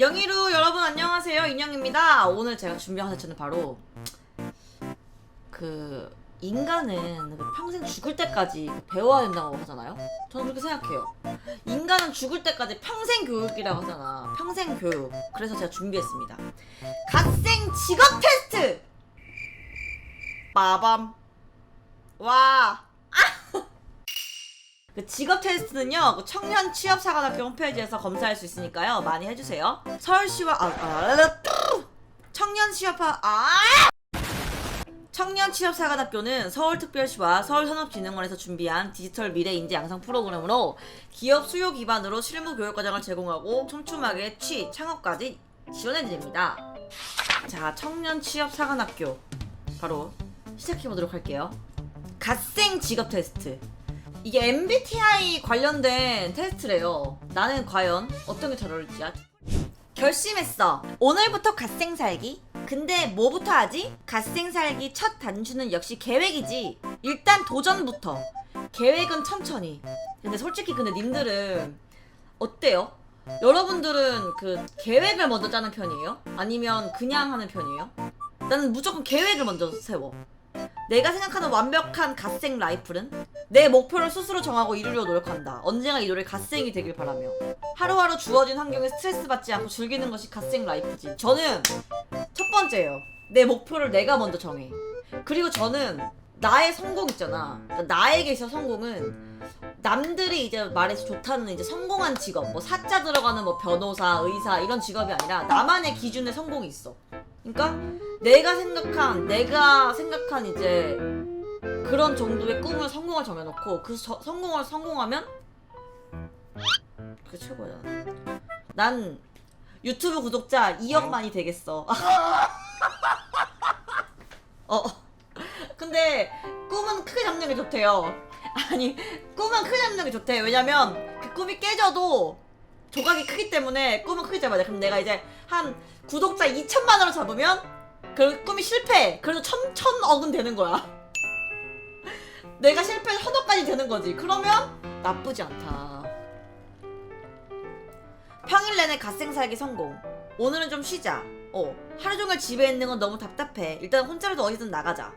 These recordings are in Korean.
영희루 여러분 안녕하세요. 인영입니다. 오늘 제가 준비한 세트는 바로 그 인간은 그 평생 죽을 때까지 그 배워야 된다고 하잖아요. 저는 그렇게 생각해요. 인간은 죽을 때까지 평생 교육이라고 하잖아. 평생 교육. 그래서 제가 준비했습니다. 갓생 직업 테스트! 빠밤. 와 그 직업 테스트는요 그 청년 취업사관학교 홈페이지에서 검사할 수 있으니까요 많이 해주세요 서울시와 아, 아, 아, 뚜! 청년 취업하 아 청년 취업사관학교는 서울특별시와 서울산업진흥원에서 준비한 디지털 미래 인재 양성 프로그램으로 기업 수요 기반으로 실무 교육 과정을 제공하고 촘촘하게 취 창업까지 지원해 드립니다. 자 청년 취업사관학교 바로 시작해 보도록 할게요. 갓생 직업 테스트. 이게 MBTI 관련된 테스트래요. 나는 과연 어떤 게 잘 어울릴지. 결심했어. 오늘부터 갓생 살기. 근데 뭐부터 하지? 갓생 살기 첫 단추는 역시 계획이지. 일단 도전부터. 계획은 천천히. 근데 솔직히 근데 님들은 어때요? 여러분들은 그 계획을 먼저 짜는 편이에요? 아니면 그냥 하는 편이에요? 나는 무조건 계획을 먼저 세워. 내가 생각하는 완벽한 갓생 라이플은 내 목표를 스스로 정하고 이루려 노력한다. 언젠가 이 노래 갓생이 되길 바라며 하루하루 주어진 환경에 스트레스 받지 않고 즐기는 것이 갓생 라이프지. 저는 첫 번째예요. 내 목표를 내가 먼저 정해. 그리고 저는 나의 성공 있잖아. 그러니까 나에게 있어 성공은 남들이 이제 말해서 좋다는 이제 성공한 직업, 뭐 사자 들어가는 뭐 변호사, 의사 이런 직업이 아니라 나만의 기준의 성공이 있어. 그러니까 내가 생각한 내가 생각한 이제 그런 정도의 꿈을 성공을 정해놓고 그 저- 성공을 성공하면 그게 최고야. 난 유튜브 구독자 2억만이 되겠어. 어. 근데 꿈은 크게 잡는 게 좋대요. 아니 꿈은 크게 잡는 게 좋대. 왜냐면 그 꿈이 깨져도 조각이 크기 때문에 꿈은 크게 잡아야 돼. 그럼 내가 이제 한 구독자 2천만 원을 잡으면 그 꿈이 실패. 그래도 천 천억은 되는 거야. 내가 실패 천억까지 되는 거지. 그러면 나쁘지 않다. 평일 내내 갓생 살기 성공. 오늘은 좀 쉬자. 어, 하루 종일 집에 있는 건 너무 답답해. 일단 혼자라도 어디든 나가자.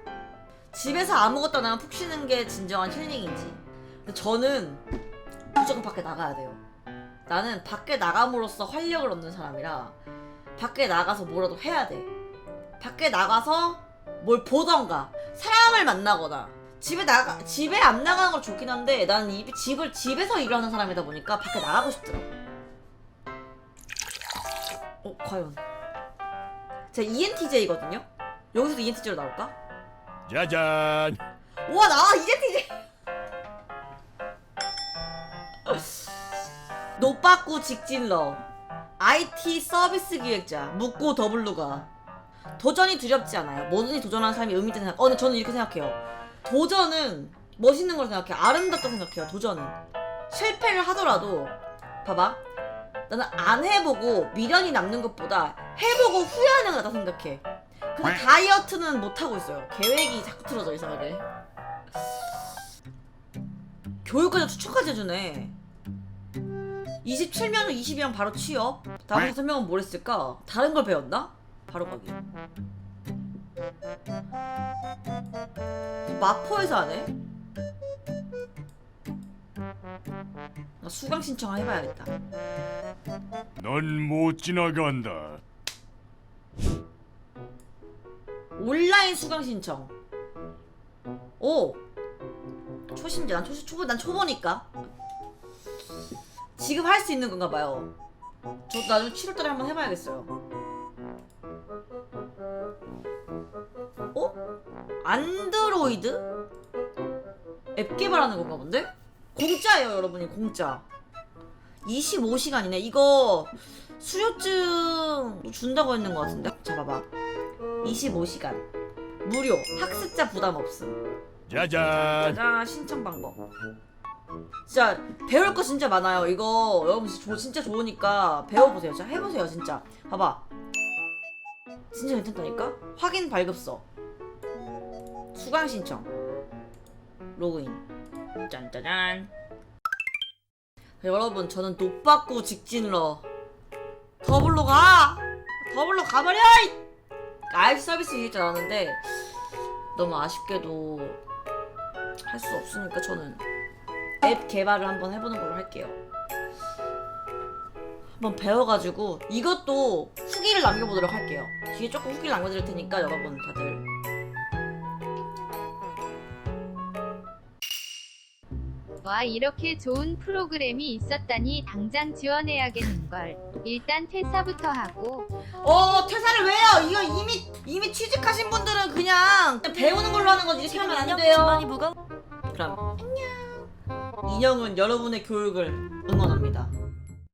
집에서 아무것도 안 하면 푹 쉬는 게 진정한 힐링이지. 근데 저는 무조건 밖에 나가야 돼요. 나는 밖에 나감으로써 활력을 얻는 사람이라 밖에 나가서 뭐라도 해야 돼. 밖에 나가서 뭘 보던가 사람을 만나거나 집에 나가 집에 안 나가는 걸 좋긴 한데 나는 이 집을 집에서 일하는 사람이다 보니까 밖에 나가고 싶더라고. 어 과연 제가 ENTJ거든요. 여기서도 ENTJ로 나올까? 짜잔. 우와 나 ENTJ. 노빠꾸 직진러. IT 서비스 기획자. 묻고 더블루가. 도전이 두렵지 않아요. 뭐든지 도전하는 사람이 의미 있다는 생각 어 근데 저는 이렇게 생각해요. 도전은 멋있는 걸 생각해요. 아름답다 생각해요 도전은. 실패를 하더라도 봐봐. 나는 안 해보고 미련이 남는 것보다 해보고 후회하는 게 낫다 생각해. 근데 다이어트는 못 하고 있어요. 계획이 자꾸 틀어져 이상하게. 교육까지 추천까지 해주네 27명 중 22명 바로 취업 다음 6명은 뭘 했을까? 다른 걸 배웠나? 바로 가기 마포에서 하네? 나 수강 신청 해봐야겠다 넌 못 지나간다. 온라인 수강 신청 오 초심자 난 초, 초보 난 초보니까 지금 할 수 있는 건가 봐요. 저 나중에 7월달에 한번 해봐야겠어요. 어? 안드로이드? 앱 개발하는 건가 본데? 공짜예요 여러분이 공짜. 25시간이네. 이거 수료증 준다고 했는 것 같은데? 자 봐봐. 25시간. 무료. 학습자 부담 없음. 짜잔. 짜잔. 신청 방법 진짜 배울 거 진짜 많아요. 이거 여러분 진짜, 좋으니까 배워보세요. 진짜 해보세요 진짜. 봐봐. 진짜 괜찮다니까? 확인 발급서. 수강 신청. 로그인. 짠짜잔 여러분 저는 노빠꾸 직진러. 더블로 가! 더블로 가버려! 이! 아이스 서비스 이길 줄 알았는데 너무 아쉽게도 할 수 없으니까 저는 앱 개발을 한번 해보는 걸로 할게요 한번 배워가지고 이것도 후기를 남겨보도록 할게요 뒤에 조금 후기를 남겨드릴 테니까 여러분 다들 와 이렇게 좋은 프로그램이 있었다니 당장 지원해야겠는걸. 일단 퇴사부터 하고 어 퇴사를 왜요? 이거 이미 이미 취직하신 분들은 그냥 배우는 걸로 하는 거지 이렇게 하면 안 돼요. 그럼 안녕. 인형은 여러분의 교육을 응원합니다.